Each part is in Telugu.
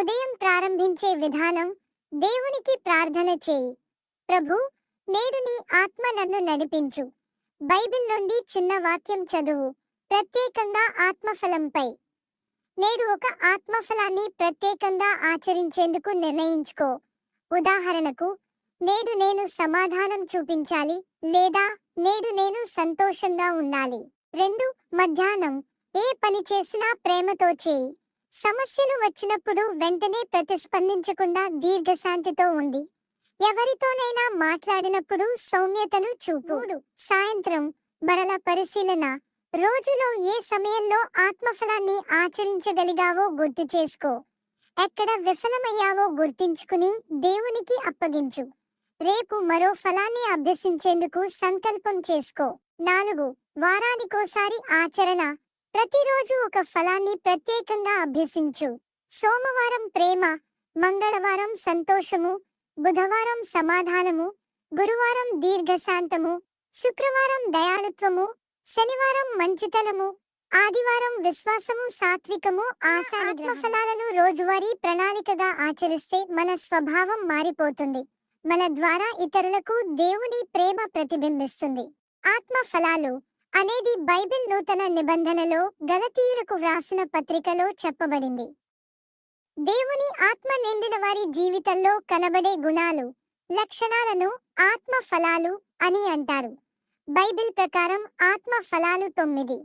ఉదయం ప్రారంభించే విధానం దేవునికి ప్రార్థన చేయి. ప్రభు నేడు నీ ఆత్మ నన్ను నడిపించు. బైబిల్ నుండి చిన్న వాక్యం చదువు. ప్రత్యేకంగా ఆత్మఫలంపై. నేడు ఒక ఆత్మఫలాన్ని ప్రత్యేకంగా ఆచరించేందుకు నిర్ణయించుకో. ఉదాహరణకు నేడు నేను సమాధానం చూపించాలి లేదా నేడు నేను సంతోషంగా ఉండాలి. రెండు మధ్యాహ్నం. ఏ పని చేసినా ప్రేమతో చేయి. సమస్యలు వచ్చినప్పుడు వెంటనే ప్రతిస్పందించకుండా దీర్ఘశాంతితో ఉండి ఎవరితోనైనా మాట్లాడినప్పుడు సౌమ్యతను చూపు. సాయంత్రం మరల పరిశీలన. రోజులో ఏ సమయంలో ఆత్మఫలాన్ని ఆచరించగలిగావో గుర్తు చేసుకో. ఎక్కడ విఫలమయ్యావో గుర్తించుకుని దేవునికి అప్పగించు. రేపు మరో ఫలాన్ని అభ్యసించేందుకు సంకల్పం చేసుకో. నాలుగు. వారానికోసారి ఆచరణ. ప్రతిరోజు ఒక ఫలాన్ని ప్రత్యేకంగా అభ్యసించు. సోమవారం ప్రేమ మంగళవారం సంతోషము బుధవారం సమాధానము గురువారం దీర్ఘశాంతము శుక్రవారం దయాళుత్వము శనివారం మంచితనము ఆదివారం విశ్వాసము సాత్వికము ఆశా ఆత్మఫలాలను రోజువారీ ప్రణాళికగా ఆచరిస్తే మన స్వభావం మారిపోతుంది. మన ద్వారా ఇతరులకు దేవుని ప్రేమ ప్రతిబింబిస్తుంది. ఆత్మ ఫలాలు అనేది బైబిల్ నూతన నిబంధనలో గలతీయులకు వ్రాసిన పత్రికలో చెప్పబడింది. దేవుని ఆత్మ నిండిన వారి జీవితంలో కనబడే గుణాలు లక్షణాలను ఆత్మ ఫలాలు అని అంటారు. బైబిల్ ప్రకారం ఆత్మ ఫలాలు తొమ్మిది.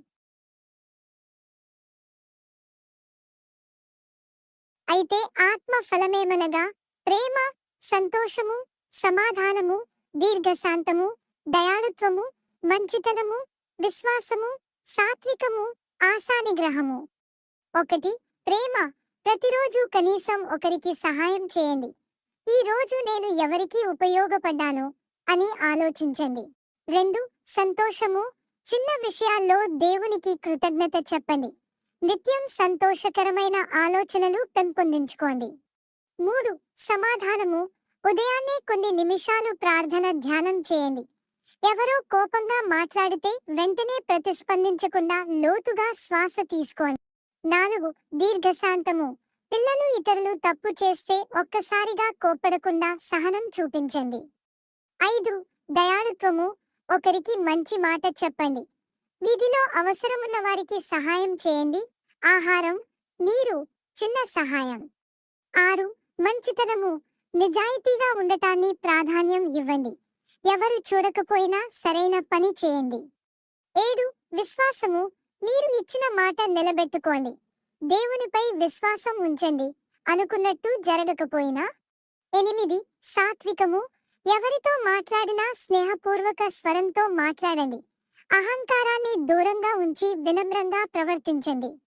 అయితే ఆత్మ ఫలమేమనగా ప్రేమ సంతోషము సమాధానము దీర్ఘశాంతము దయాళుత్వము మంచితనము విశ్వాసము సాత్వికము ఆశానిగ్రహము. ఒకటి ప్రేమ. ప్రతిరోజు కనీసం ఒకరికి సహాయం చేయండి. ఈ రోజు నేను ఎవరికి ఉపయోగపడ్డాను అని ఆలోచించండి. రెండు సంతోషము. చిన్న విషయాల్లో దేవునికి కృతజ్ఞత చెప్పండి. నిత్యం సంతోషకరమైన ఆలోచనలు పెంపొందించుకోండి. మూడు సమాధానము. ఉదయాన్నే కొన్ని నిమిషాలు ప్రార్థన ధ్యానం చేయండి. ఎవరో కోపంగా మాట్లాడితే వెంటనే ప్రతిస్పందించకుండా లోతుగా శ్వాస తీసుకోండి. నాలుగు దీర్ఘశాంతము. పిల్లలు ఇతరులు తప్పు చేస్తే ఒక్కసారిగా కోప్పడకుండా సహనం చూపించండి. ఐదు దయాళుత్వము. ఒకరికి మంచి మాట చెప్పండి. వీధిలో అవసరమున్న వారికి సహాయం చేయండి. ఆహారం నీరు చిన్న సహాయం. ఆరు మంచితనము. నిజాయితీగా ఉండటాన్ని ప్రాధాన్యం ఇవ్వండి. ఎవరు చూడకపోయినా సరైన పని చేయండి. ఏడు విశ్వాసము. మీరు ఇచ్చిన మాట నిలబెట్టుకోండి. దేవునిపై విశ్వాసం ఉంచండి. అనుకున్నట్టు జరగకపోయినా. ఎనిమిది సాత్వికము. ఎవరితో మాట్లాడినా స్నేహపూర్వక స్వరంతో మాట్లాడండి. అహంకారాన్ని దూరంగా ఉంచి వినమ్రంగా ప్రవర్తించండి.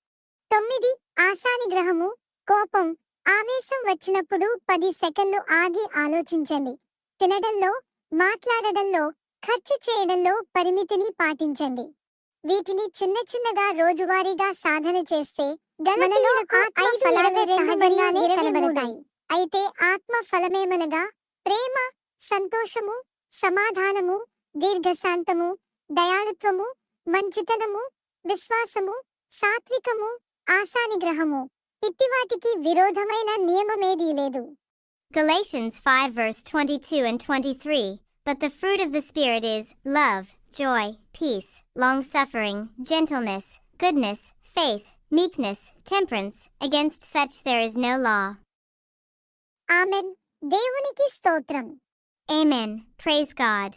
తొమ్మిది ఆశానిగ్రహము. కోపం. ఆవేశం వచ్చినప్పుడు పది సెకండ్లు ఆగి ఆలోచించండి. తినడంలో మాట్లాడడంలో ఖర్చు చేయడంలో పరిమితిని పాటించండి. వీటిని చిన్న చిన్నగా రోజువారీగా సాధన చేస్తే ఫలాలు సహజంగానే కనబడతాయి. అయితే ఆత్మ ఫలమేమనగా ప్రేమ సంతోషము సమాధానము దీర్ఘశాంతము దయాళుత్వము మంచితనము విశ్వాసము సాత్వికము ఆశానిగ్రహము. ఇట్టివాటికి విరోధమైన నియమమేదీ లేదు. Galatians 5 verse 22 and 23. But the fruit of the Spirit is love, joy, peace, long suffering, gentleness, goodness, faith, meekness, temperance. Against such there is no law. Amen దేవునికి స్తోత్రం Amen. Praise God.